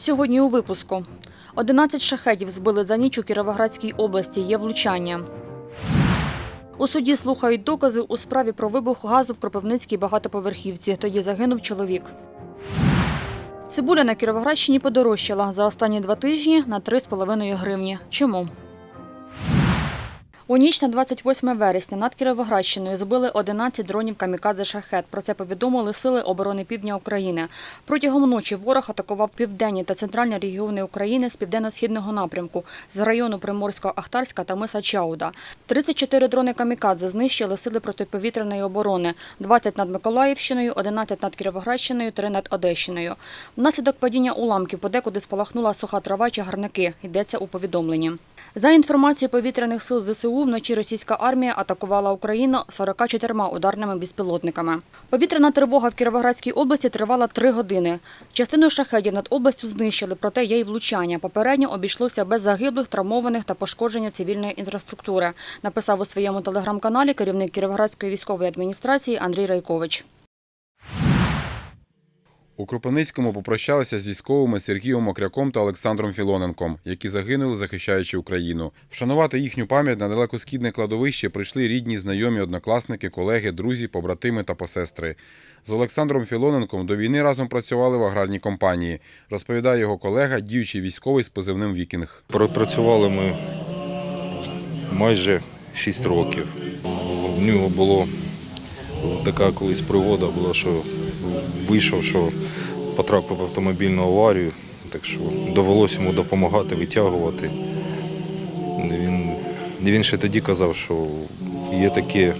Сьогодні у випуску. 11 шахетів збили за ніч у Кіровоградській області. Є влучання. У суді слухають докази у справі про вибух газу в Кропивницькій багатоповерхівці. Тоді загинув чоловік. Цибуля на Кіровоградщині подорожчала за останні два тижні на 3,5 гривні. Чому? У ніч на 28 вересня над Кіровоградщиною збили 11 дронів камікадзе шахет. Про це повідомили Сили оборони Півдня України. Протягом ночі ворог атакував південні та центральні регіони України з південно-східного напрямку, з району Приморсько-Ахтарська та Миса Чауда. 34 дрони камікадзе знищили сили протиповітряної оборони, 20 над Миколаївщиною, 11 над Кіровоградщиною, 3 над Одещиною. Внаслідок падіння уламків подекуди спалахнула суха трава чи гарники, йдеться у повідомленні. За інформацією повітряних сил ЗСУ, вночі російська армія атакувала Україну 44 ударними безпілотниками. Повітряна тривога в Кіровоградській області тривала три години. Частину шахедів над областю знищили, проте є й влучання. Попередньо обійшлося без загиблих, травмованих та пошкодження цивільної інфраструктури, написав у своєму телеграм-каналі керівник Кіровоградської військової адміністрації Андрій Райкович. У Кропивницькому попрощалися з військовими Сергієм Мокряком та Олександром Філоненком, які загинули, захищаючи Україну. Вшанувати їхню пам'ять на далекосхідне кладовище прийшли рідні, знайомі, однокласники, колеги, друзі, побратими та посестри. З Олександром Філоненком до війни разом працювали в аграрній компанії, розповідає його колега, діючий військовий з позивним Вікінг. Пропрацювали ми майже 6 років. В нього було така колись пригода була, що вийшов, що потрапив в автомобільну аварію, так що довелося йому допомагати, витягувати. Він, він ще тоді казав, що є таке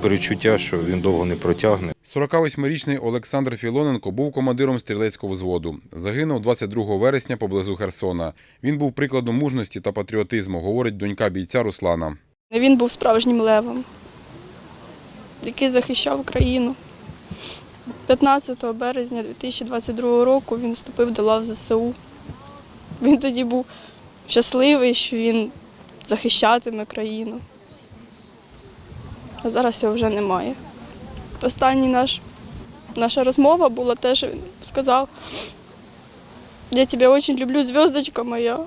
перечуття, що він довго не протягне. 48-річний Олександр Філоненко був командиром стрілецького взводу. Загинув 22 вересня поблизу Херсона. Він був прикладом мужності та патріотизму, говорить донька бійця Руслана. Він був справжнім левом, який захищав країну. 15 березня 2022 року він вступив до лав ЗСУ. Він тоді був щасливий, що він захищатиме країну. А зараз його вже немає. Останній наш, наша розмова була те, що він сказав, я тебе дуже люблю, зв'язочка моя.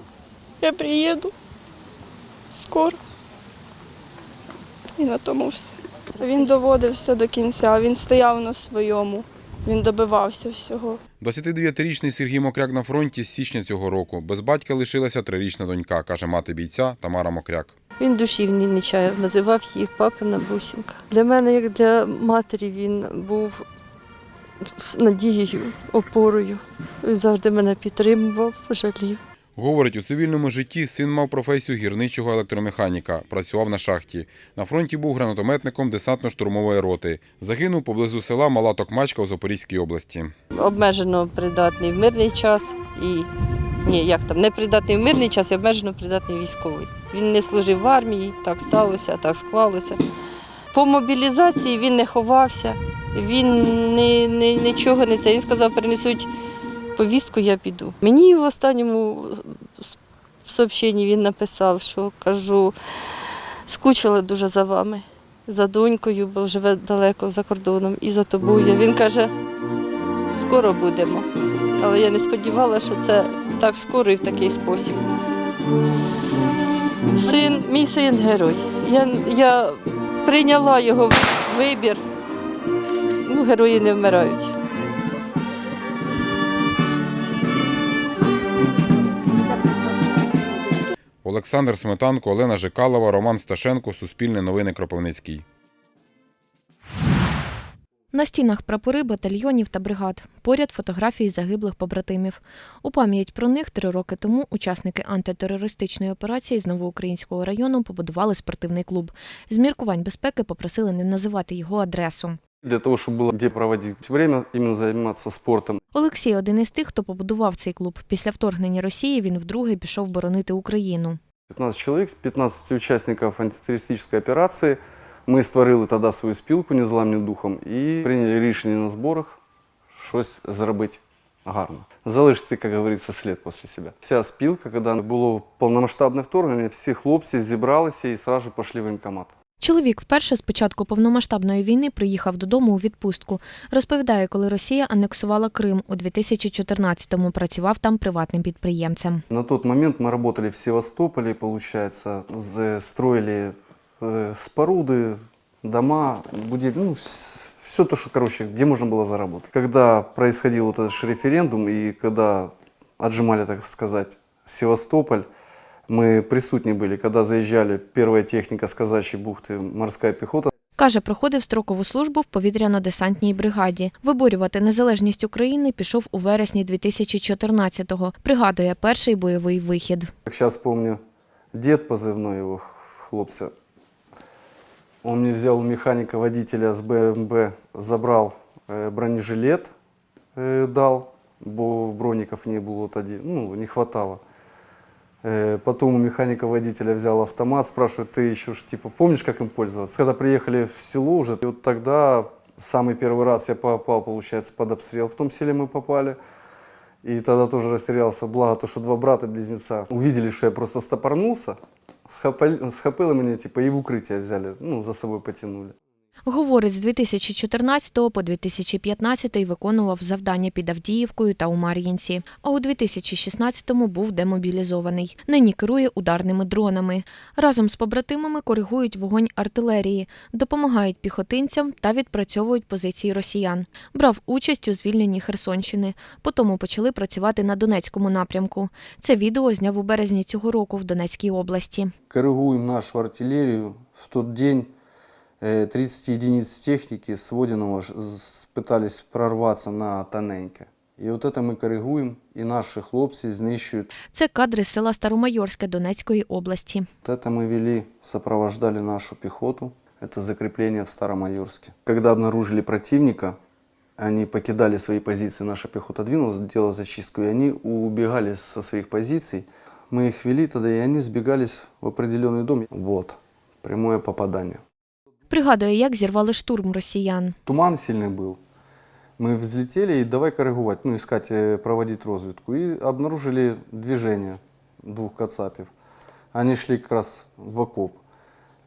Я приїду скоро. І на тому все. Він доводив все до кінця, він стояв на своєму, він добивався всього. 29-річний Сергій Мокряк на фронті з січня цього року. Без батька лишилася трирічна донька, каже мати бійця Тамара Мокряк. Він душі в ній не чаяв, називав її папина бусинка. Для мене, як для матері, він був з надією, опорою. Він завжди мене підтримував, жалів. Говорить, у цивільному житті син мав професію гірничого електромеханіка, працював на шахті. На фронті був гранатометником десантно-штурмової роти. Загинув поблизу села Мала Токмачка у Запорізькій області. Обмежено придатний в мирний час і ні, як там, не придатний в мирний час і обмежено придатний військовий. Він не служив в армії, так сталося, так склалося. По мобілізації він не ховався, він не, не, нічого не це. Він сказав, принесуть повістку, я піду. Мені в останньому сообщенні він написав, що кажу, скучила дуже за вами, за донькою, бо живе далеко за кордоном, і за тобою. Він каже, скоро будемо. Але я не сподівалася, що це так скоро і в такий спосіб. Син, мій син герой. Я, я прийняла його вибір. Ну, герої не вмирають. Олександр Сметанко, Олена Жикалова, Роман Сташенко, Суспільне новини Кропивницький. На стінах прапори батальйонів та бригад. Поряд фотографії загиблих побратимів. У пам'ять про них три роки тому учасники антитерористичної операції з Новоукраїнського району побудували спортивний клуб. З міркувань безпеки попросили не називати його адресу. Для того, чтобы было где проводить время, именно заниматься спортом. Олексій один із тих, хто побудував цей клуб. Після вторгнення Росії він вдруге пішов боронити Україну. 15 человек, 15 участников антитеррористической операции. Ми створили тоді свою спілку «Незламні духом і прийняли рішення на зборах щось зробити гарно. Залишити, як говориться, слід після себе. Вся спілка, коли було повномасштабне вторгнення, всі хлопці зібралися і одразу пішли в воєнкомат. Чоловік вперше з початку повномасштабної війни приїхав додому у відпустку. Розповідає, коли Росія анексувала Крим у 2014-му, працював там приватним підприємцем. На тот момент мы работали в Севастополе, получается, з- строили э, споруды, дома, будили, ну, все то, что, короче, где можно было заработать. Когда происходил вот этот же референдум и когда отжимали, так сказать, Севастополь, мы присутні были, когда заезжали первая техника с казачьей бухты, морская пехота, Каже, проходив строкову службу в повітряно-десантній бригаді. Виборювати незалежність України пішов у вересні 2014-го. Пригадує перший бойовий вихід. Как сейчас помню, дед позывной его х- хлопца. Он мне взял у механика-водителя с БМБ, забрал э, бронежилет, э, дал, бо броников не было тоді, ну, не хватало. Э, потом у механика-водителя взял автомат, спрашивает, ты еще ж, типа, помнишь, как им пользоваться? Когда приехали в село уже, и вот тогда самый первый раз я попал, получается, под обстрел. В том селе мы попали. И тогда тоже растерялся, благо то, что два брата-близнеца увидели, что я просто стопорнулся, схопали, схопили меня, типа, и в укрытие взяли, ну, за собой потянули. Говорить, з 2014 по 2015 виконував завдання під Авдіївкою та у Мар'їнці. А у 2016-му був демобілізований. Нині керує ударними дронами. Разом з побратимами коригують вогонь артилерії, допомагають піхотинцям та відпрацьовують позиції росіян. Брав участь у звільненні Херсонщини. Потім почали працювати на Донецькому напрямку. Це відео зняв у березні цього року в Донецькій області. Коррегуем нашу артиллерию. В тот день 30 единиц техники с Водяного ж- з- пытались прорваться на Тоненько. И вот это мы коррегуем, и наши хлопцы знищуют. Це кадри з села Старомайорське Донецької області. Вот это мы вели, сопровождали нашу пехоту. Это закрепление в Старомайорске. Когда обнаружили противника, они покидали свои позиции, наша пехота двинулась, делала зачистку, и они убегали со своих позиций. Мы их вели тогда, и они сбегались в определенный дом. Вот, прямое попадание. Пригадує, як зірвали штурм росіян. Туман сильный был. Мы взлетели и давай корреговать, ну, искать, э, проводить разведку. И обнаружили движение двух кацапів. Они шли как раз в окоп.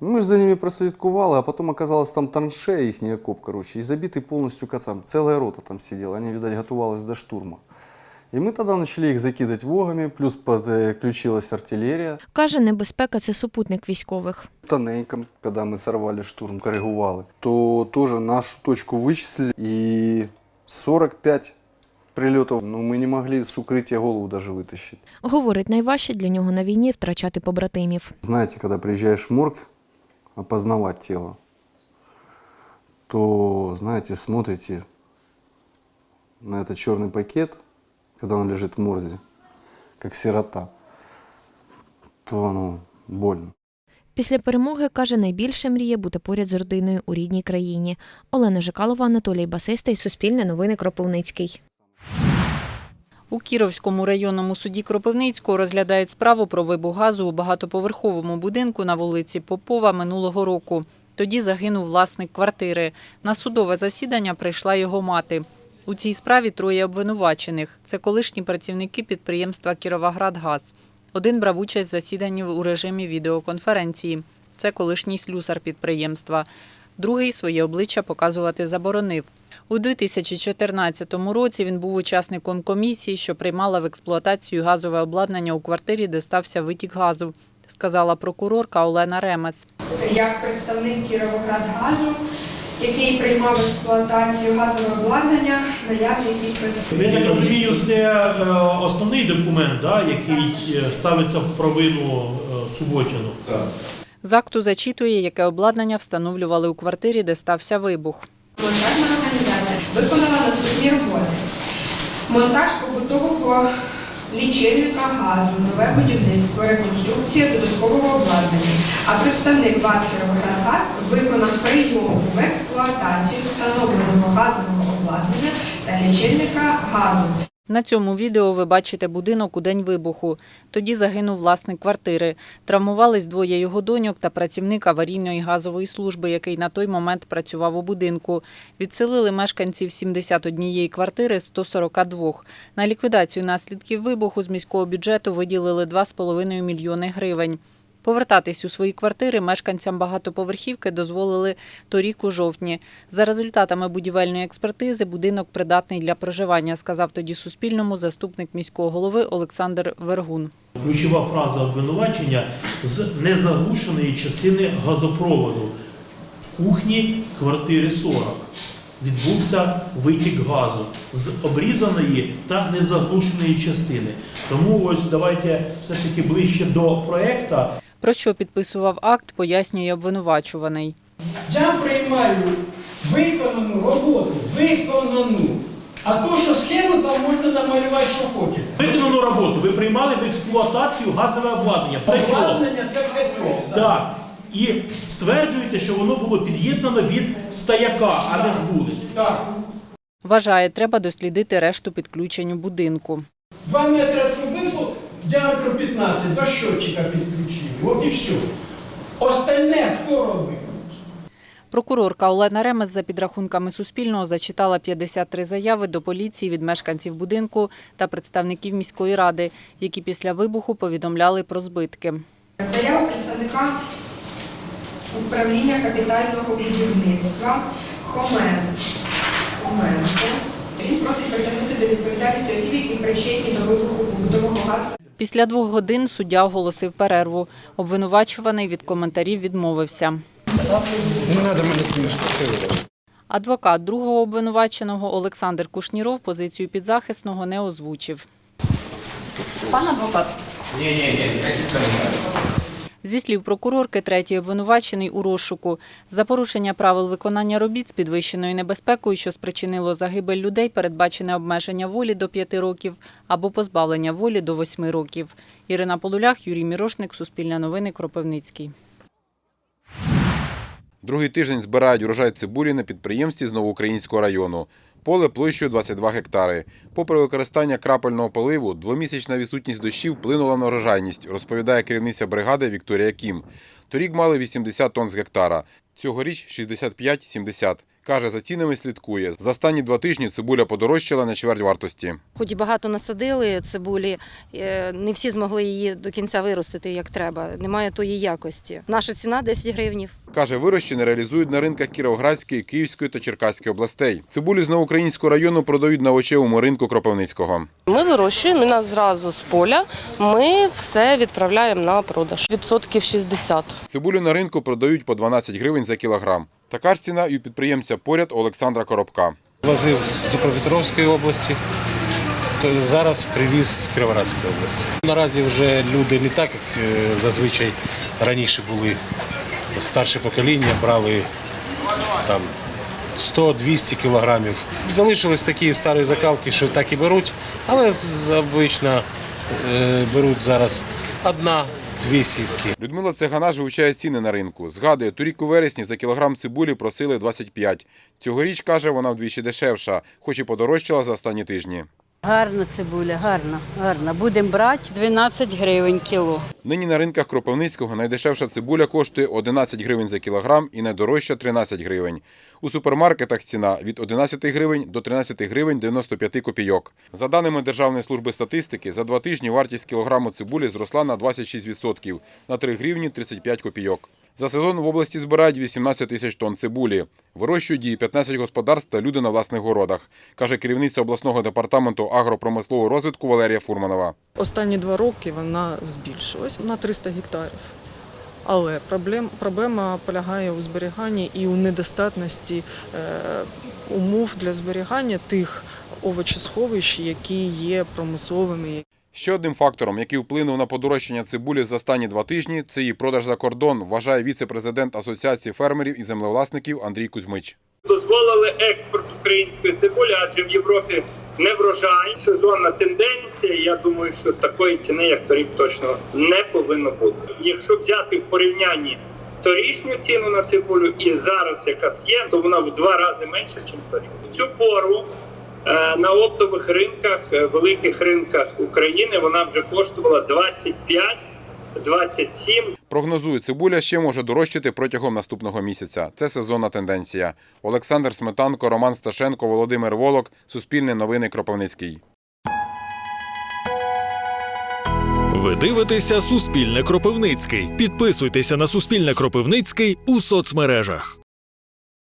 Мы же за ними проследковали, а потом оказалось там траншея, их окоп, короче, и забитый полностью кацап. Целая рота там сидела, они, видать, готовились до штурма. И мы тогда начали их закидать вогами, плюс подключилась артиллерия. Каже, небезпека це супутник військових. Тоненьком, когда мы сорвали штурм, коррегували, то тоже нашу точку вычислили и 45 прилетов, но мы не могли с укрытия голову даже вытащить. Говорить, найважче для нього на війні втрачати побратимів. Знаете, когда приезжаешь в морг опознавать тело, то, знаете, смотрите на этот черный пакет, когда он лежит в морзе, как сирота, то ну, больно. Після перемоги, каже, найбільше мріє бути поряд з родиною у рідній країні. Олена Жикалова, Анатолій Басистий, Суспільне новини Кропивницький. У Кіровському районному суді Кропивницького розглядають справу про вибух газу у багатоповерховому будинку на вулиці Попова минулого року. Тоді загинув власник квартири. На судове засідання прийшла його мати. У цій справі троє обвинувачених. Це колишні працівники підприємства Кіровоградгаз. Один брав участь в засіданні у режимі відеоконференції. Це колишній слюсар підприємства. Другий своє обличчя показувати заборонив. У 2014 році він був учасником комісії, що приймала в експлуатацію газове обладнання у квартирі, де стався витік газу, сказала прокурорка Олена Ремес. як представник Кіровоградгазу, який приймав в експлуатацію газове обладнання, наявний підпис. Я так розумію, це е, основний документ, да, який е, ставиться в провину е, Суботіну. З акту зачитує, яке обладнання встановлювали у квартирі, де стався вибух. Монтажна організація виконала наступні роботи. Монтаж побутового лічильника газу, нове будівництво, реконструкція додаткового обладнання. А представник «Кіровоградгаз» виконав прийом в експлуатацію встановленого газового обладнання та лічильника газу. На цьому відео ви бачите будинок у день вибуху. Тоді загинув власник квартири. Травмувались двоє його доньок та працівник аварійної газової служби, який на той момент працював у будинку. Відселили мешканців 71 квартири 142. На ліквідацію наслідків вибуху з міського бюджету виділили 2,5 мільйони гривень. Повертатись у свої квартири мешканцям багатоповерхівки дозволили торік у жовтні. За результатами будівельної експертизи будинок придатний для проживання, сказав тоді Суспільному заступник міського голови Олександр Вергун. Ключова фраза обвинувачення з незаглушеної частини газопроводу в кухні квартири 40 відбувся витік газу з обрізаної та незаглушеної частини. Тому ось давайте все таки ближче до проекта. Про що підписував акт, пояснює обвинувачуваний. Я приймаю виконану роботу, виконану. А то, що схему там можна намалювати, що хочете. Виконану роботу ви приймали в експлуатацію газове обладнання. Обладнання це петров. Так. І стверджуєте, що воно було під'єднано від стояка, а не з вулиці. Так. Вважає, треба дослідити решту підключенню будинку. Два метри діаметру 15, до щотчика підключили. От і все. Остальне хто робив? Прокурорка Олена Ремес за підрахунками Суспільного зачитала 53 заяви до поліції від мешканців будинку та представників міської ради, які після вибуху повідомляли про збитки. Заява представника управління капітального будівництва Хомен. Хоменко. Він просить притягнути до відповідальності осіб, які причетні до вибуху побутового газу. Після двох годин суддя оголосив перерву. Обвинувачуваний від коментарів відмовився. Не треба мене смішно. Адвокат другого обвинуваченого Олександр Кушніров позицію підзахисного не озвучив. Пан адвокат. Зі слів прокурорки, третій обвинувачений у розшуку за порушення правил виконання робіт з підвищеною небезпекою, що спричинило загибель людей, передбачене обмеження волі до 5 років або позбавлення волі до 8 років. Ірина Полулях, Юрій Мірошник, Суспільне новини, Кропивницький. Другий тиждень збирають урожай цибулі на підприємстві з Новоукраїнського району. Поле площею 22 гектари. Попри використання крапельного поливу, двомісячна відсутність дощів вплинула на врожайність, розповідає керівниця бригади Вікторія Кім. Торік мали 80 тонн з гектара, цьогоріч 65-70. Каже, за цінами слідкує. За останні два тижні цибуля подорожчала на чверть вартості. Хоч і багато насадили цибулі, е, не всі змогли її до кінця виростити як треба. Немає тої якості. Наша ціна 10 гривнів. Каже, вирощене реалізують на ринках Кіровоградської, Київської та Черкаської областей. Цибулю з Новоукраїнського району продають на овочевому ринку Кропивницького. Ми вирощуємо нас зразу з поля. Ми все відправляємо на продаж. Відсотків 60. Цибулю на ринку продають по 12 гривень за кілограм. Така ж ціна і у підприємця поряд Олександра Коробка. Возив з Дніпропетровської області, зараз привіз з Кіровоградської області. Наразі вже люди не так, як е, зазвичай раніше були. Старше покоління брали там 100-200 кілограмів. Залишились такі старі закалки, що так і беруть, але з- обично е, беруть зараз одна-дві сітки. Людмила Цегана вивчає ціни на ринку. Згадує, торік у вересні за кілограм цибулі просили 25. Цьогоріч, каже, вона вдвічі дешевша, хоч і подорожчала за останні тижні. Гарна цибуля, гарна, гарна. Будемо брати 12 гривень кіло. Нині на ринках Кропивницького найдешевша цибуля коштує 11 гривень за кілограм і найдорожча 13 гривень. У супермаркетах ціна від 11 гривень до 13 гривень 95 копійок. За даними Державної служби статистики, за два тижні вартість кілограму цибулі зросла на 26% – на 3 гривні 35 копійок. За сезон в області збирають 18 тисяч тонн цибулі. Вирощують її 15 господарств та люди на власних городах, каже керівниця обласного департаменту агропромислового розвитку Валерія Фурманова. Останні два роки вона збільшилась на 300 гектарів. Але проблем, проблема полягає у зберіганні і у недостатності е, умов для зберігання тих овочесховищ, які є промисловими. Ще одним фактором, який вплинув на подорожчання цибулі за останні два тижні, це її продаж за кордон, вважає віце-президент Асоціації фермерів і землевласників Андрій Кузьмич. дозволили експорт української цибулі, адже в Європі не врожай. Сезонна тенденція. Я думаю, що такої ціни, як торік, точно не повинно бути. Якщо взяти в порівнянні торішню ціну на цибулю і зараз якась є, то вона в два рази менша, ніж торік. В цю пору на оптових ринках, е, великих ринках України, вона вже коштувала 25 27 Прогнозують, цибуля ще може дорожчати протягом наступного місяця. Це сезонна тенденція. Олександр Сметанко, Роман Сташенко, Володимир Волок. Суспільне новини Кропивницький. Ви дивитеся Суспільне Кропивницький. Підписуйтеся на Суспільне Кропивницький у соцмережах.